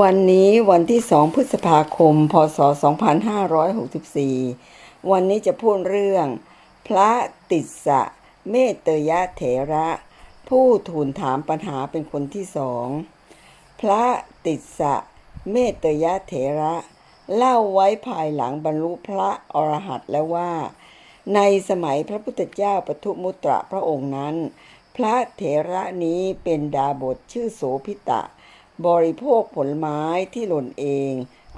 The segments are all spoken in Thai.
วันนี้วันที่ 2 พฤษภาคม พศ 2564 วันนี้จะพูดเรื่อง พระติสสะเมตยะเถระ ผู้ทูลถามปัญหาเป็นคนที่สอง พระติสสะเมตเตยะเถระ เล่าไว้ภายหลังบรรลุพระอรหันต์แล้วว่า ในสมัยพระพุทธเจ้าปทุมุตระพระองค์นั้น พระเถระนี้เป็นดาบทชื่อโสพิตะ บริโภคผลไม้ที่หล่นเอง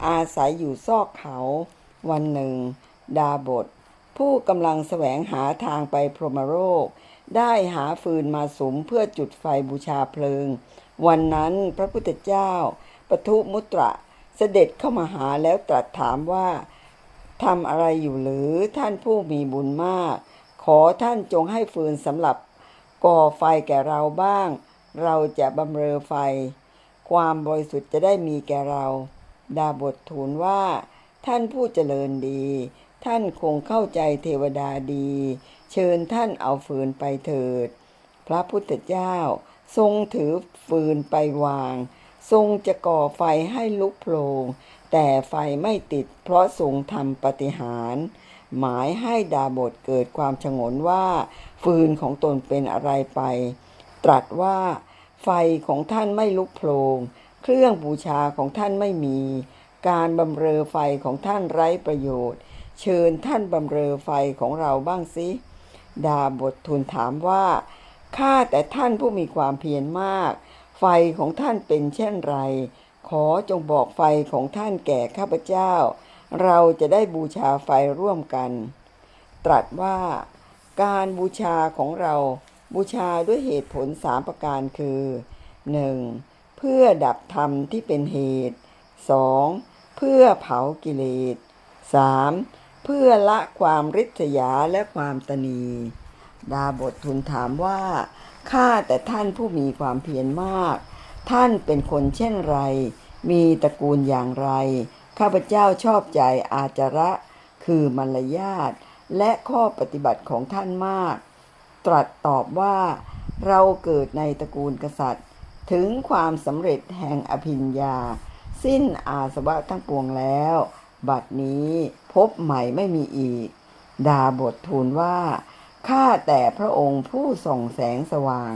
อาศัยอยู่ซอกเขา วันหนึ่ง ดาบท ผู้กำลังแสวงหาทางไปพรหมโลกได้หาฟืนมาสุมเพื่อจุดไฟบูชาเพลิง วันนั้นพระพุทธเจ้าปทุมุตระเสด็จเข้ามาหาแล้วตรัสถามว่าทำอะไรอยู่หรือท่านผู้มีบุญมาก ขอท่านจงให้ฟืนสำหรับก่อไฟแก่เราบ้าง เราจะบำเรอไฟ ความบริสุทธิ์จะได้มีแก่เรา ดาบททูลว่า ท่านผู้เจริญดี ท่านคงเข้าใจเทวดาดี เชิญท่านเอาฟืนไปเถิด พระพุทธเจ้าทรงถือฟืนไปวาง ทรงจะก่อไฟให้ลุกโผลงแต่ไฟไม่ติดเพราะทรงทำปฏิหารหมายให้ดาบทเกิดความฉงนว่า ฟืนของตนเป็นอะไรไป ตรัสว่า ไฟของท่านไม่ลุกโผลงเครื่องบูชาของท่านไม่มี การบำเรอไฟของท่านไร้ประโยชน์ เชิญท่านบำเรอไฟของเราบ้างสิดาบททูลถามว่าข้าแต่ท่านผู้มีความเพียรมาก ไฟของท่านเป็นเช่นไร ขอจงบอกไฟของท่านแก่ข้าพเจ้า เราจะได้บูชาไฟร่วมกัน ตรัสว่าการบูชาของเรา บูชาด้วยเหตุผลสามประการคือ 1. เพื่อดับธรรมที่เป็นเหตุ 2. เพื่อเผากิเลส 3. เพื่อละความริษยาและความตนี ดาบททูลถามว่า ข้าแต่ท่านผู้มีความเพียรมาก ท่านเป็นคนเช่นไร มีตระกูลอย่างไร ข้าพเจ้าชอบใจอาจาระ คือมารยาทและข้อปฏิบัติของท่านมาก ตรัสตอบว่าเราเกิดในตระกูลกษัตริย์ ถึงความสำเร็จแห่งอภิญญา สิ้นอาสวะทั้งปวงแล้ว บัดนี้พบใหม่ไม่มีอีก ดาบททูลว่าข้าแต่พระองค์ผู้ส่องแสงสว่าง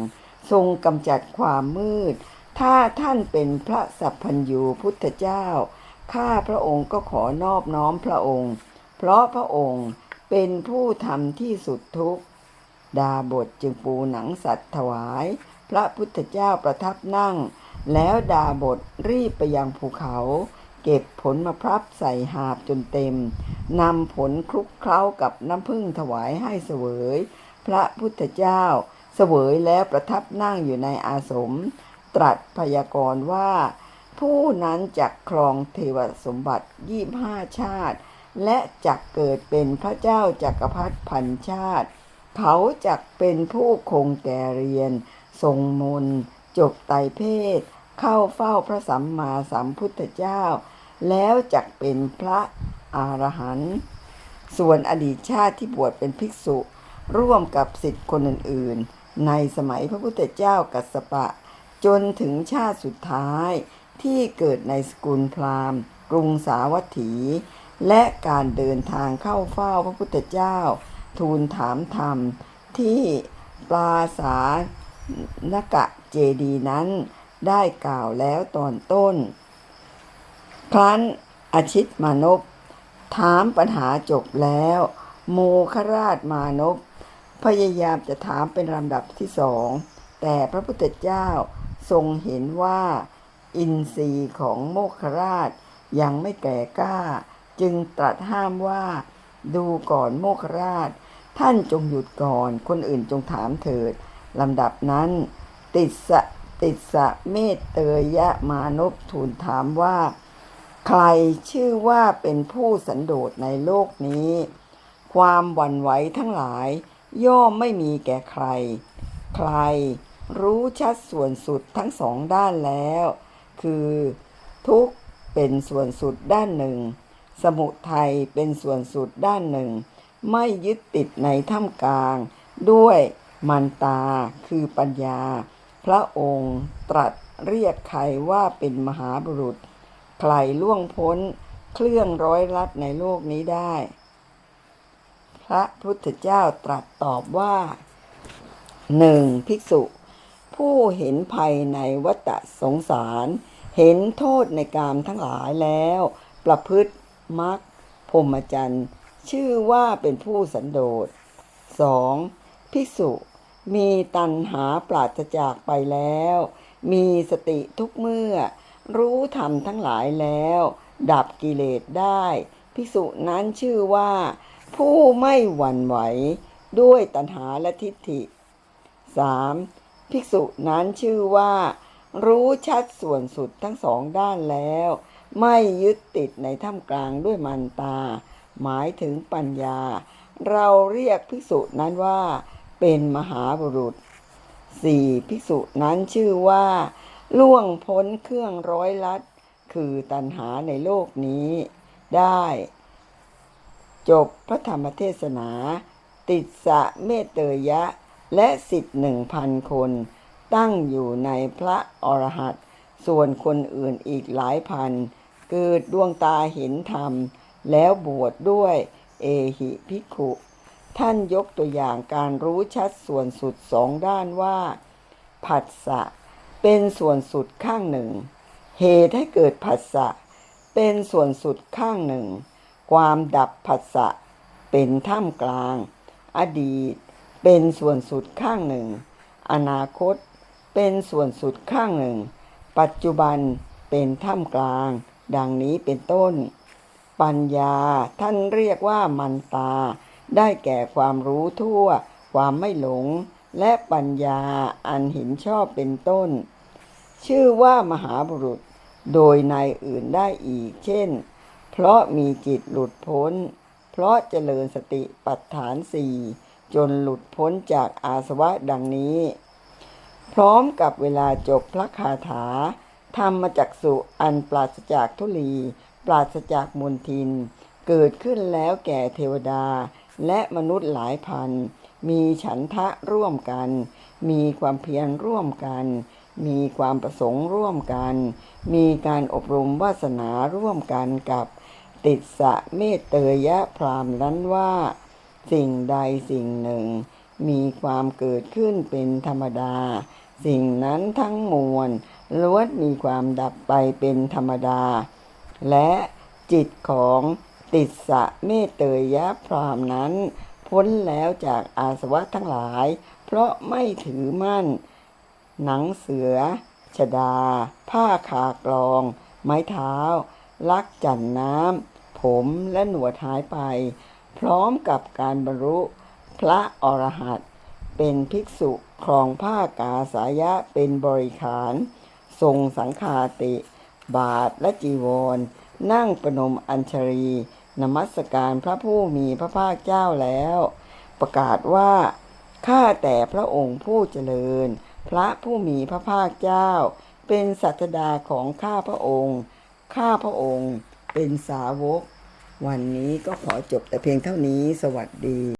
ทรงกำจัดความมืด ถ้าท่านเป็นพระสัพพัญญูพุทธเจ้า ข้าพระองค์ก็ขอนอบน้อมพระองค์ เพราะพระองค์เป็นผู้ทำที่สุดทุกข์ ดาบทจึงปูหนังสัตว์ถวาย พระพุทธเจ้าประทับนั่ง แล้วดาบทรีบไปยังภูเขา เก็บผลมะพร้าวใส่หาบจนเต็มนำผลคลุกเคล้ากับน้ำผึ้งถวายให้เสวย พระพุทธเจ้าเสวยแล้วประทับนั่งอยู่ในอาสม ตรัสพยากรณ์ว่า ผู้นั้นจักครองเทวสมบัติยี่ห้าชาติ และจักเกิดเป็นพระเจ้าจักรพรรดิพันชาติ เขาจักเป็นผู้คงแก่เรียน ทรงมนต์จบไตเพศ เข้าเฝ้าพระสัมมาสัมพุทธเจ้า แล้วจักเป็นพระอรหันต์ส่วนอดีตชาติที่บวชเป็นภิกษุ ร่วมกับสิทธิคนอื่นๆ ในสมัยพระพุทธเจ้ากัสสปะ จนถึงชาติสุดท้ายที่เกิดในสกุลพราหมณ์ กรุงสาวัตถี และการเดินทางเข้าเฝ้าพระพุทธเจ้า ทูลถามธรรม ที่ปราสานกะเจดีนั้นได้กล่าวแล้วตอนต้น ครั้นอาชิตมานพถามปัญหาจบแล้ว โมคราชมานพพยายามจะถามเป็นลำดับที่สอง แต่พระพุทธเจ้าทรงเห็นว่า อินทรีย์ของโมคราชยังไม่แก่กล้า จึงตรัสห้ามว่า ดูก่อนโมคราช ท่านจงหยุดก่อน คนอื่นจงถามเถิดลำดับนั้น ติดสะติดสะเมตเตยะมานพทูลถามว่า ใครชื่อว่าเป็นผู้สันโดษในโลกนี้ ความหวั่นไหวทั้งหลาย ย่อมไม่มีแก่ใคร ใครรู้ชัดส่วนสุดทั้งสองด้านแล้ว คือทุกเป็นส่วนสุดด้านหนึ่ง สมุทัยเป็นส่วนสุดด้านหนึ่ง ไม่ยึดติดในท่ามกลาง ด้วยมันตาคือปัญญา พระองค์ตรัสเรียกใครว่าเป็นมหาบุรุษ ใครล่วงพ้นเครื่องร้อยลัดในโลกนี้ได้ พระพุทธเจ้าตรัสตอบว่าหนึ่งภิกษุ ผู้เห็นภัยในวัฏสงสาร เห็นโทษในกามทั้งหลายแล้ว ประพฤติมักพรหมจรรย์ ชื่อว่าเป็นผู้สันโดษ 2. ภิกษุ มีตัณหาปราศจากไปแล้ว มีสติทุกเมื่อ รู้ธรรมทั้งหลายแล้ว ดับกิเลสได้ ภิกษุนั้นชื่อว่า ผู้ไม่หวั่นไหว ด้วยตัณหาและทิฏฐิ 3. ภิกษุนั้นชื่อว่า รู้ชัดส่วนสุดทั้งสองด้านแล้ว ไม่ยึดติดในท่ามกลางด้วยมันตา หมายถึงปัญญา เราเรียกภิกษุนั้นว่า เป็นมหาบุรุษ 4. ภิกษุนั้นชื่อว่า ล่วงพ้นเครื่องร้อยลัด คือตัณหาในโลกนี้ ได้ จบพระธรรมเทศนา ติดสะเมตเตยะ และสิทธิ์หนึ่งพันคน ตั้งอยู่ในพระอรหัตส่วนคนอื่นอีกหลายพัน เกิดดวงตาเห็นธรรม แล้วบวชดด้วยเอหิภิขุ ท่านยกตัวอย่างการรู้ชัดส่วนสุดสองด้านว่า ผัสสะเป็นส่วนสุดข้างหนึ่ง เหตุให้เกิดผัสสะเป็นส่วนสุดข้างหนึ่ง ความดับผัสสะเป็นท่ามกลาง อดีต เป็นส่วนสุดข้างหนึ่ง อนาคต เป็นส่วนสุดข้างหนึ่ง ปัจจุบันเป็นท่ามกลาง ดังนี้เป็นต้น ปัญญา ท่านเรียกว่ามันตา ได้แก่ความรู้ทั่ว ความไม่หลง และปัญญาอันเห็นชอบเป็นต้น ชื่อว่ามหาบุรุษ โดยในอื่นได้อีก เช่น เพราะมีจิตหลุดพ้น เพราะเจริญสติปัฏฐานสี่จนหลุดพ้นจากอาสวะดังนี้ พร้อมกับเวลาจบพระคาถาธรรมจักสุอันปราศจากทุลี ปราศจากมนทิน เกิดขึ้นแล้วแก่เทวดา และมนุษย์หลายพัน มีฉันทะร่วมกัน มีความเพียรร่วมกัน มีความประสงค์ร่วมกัน มีการอบรมวาสนาร่วมกันกับ ติดสะเมตเตยะพรามนั้นว่า สิ่งใดสิ่งหนึ่ง มีความเกิดขึ้นเป็นธรรมดา สิ่งนั้นทั้งมวลล้วนมีความดับไปเป็นธรรมดา และจิตของติดสะเมตเตยะพรามนั้น พ้นแล้วจากอาสวะทั้งหลาย เพราะไม่ถือมั่น หนังเสือ ชดา ผ้าขากรอง ไม้เท้า ลักจันน้ำ ผมและหนวดหายไป พร้อมกับการบรรลุพระอรหันต์เป็นภิกษุครองผ้ากาสายะเป็นบริขาร ทรงสังฆาติ บาทและจีวร นั่งประนมอัญชรี นมัสการพระผู้มีพระภาคเจ้าแล้ว ประกาศว่า ข้าแต่พระองค์ผู้เจริญ พระผู้มีพระภาคเจ้า เป็นสัตดาของข้าพระองค์ ข้าพระองค์เป็นสาวก วันนี้ก็ขอจบแต่เพียงเท่านี้สวัสดี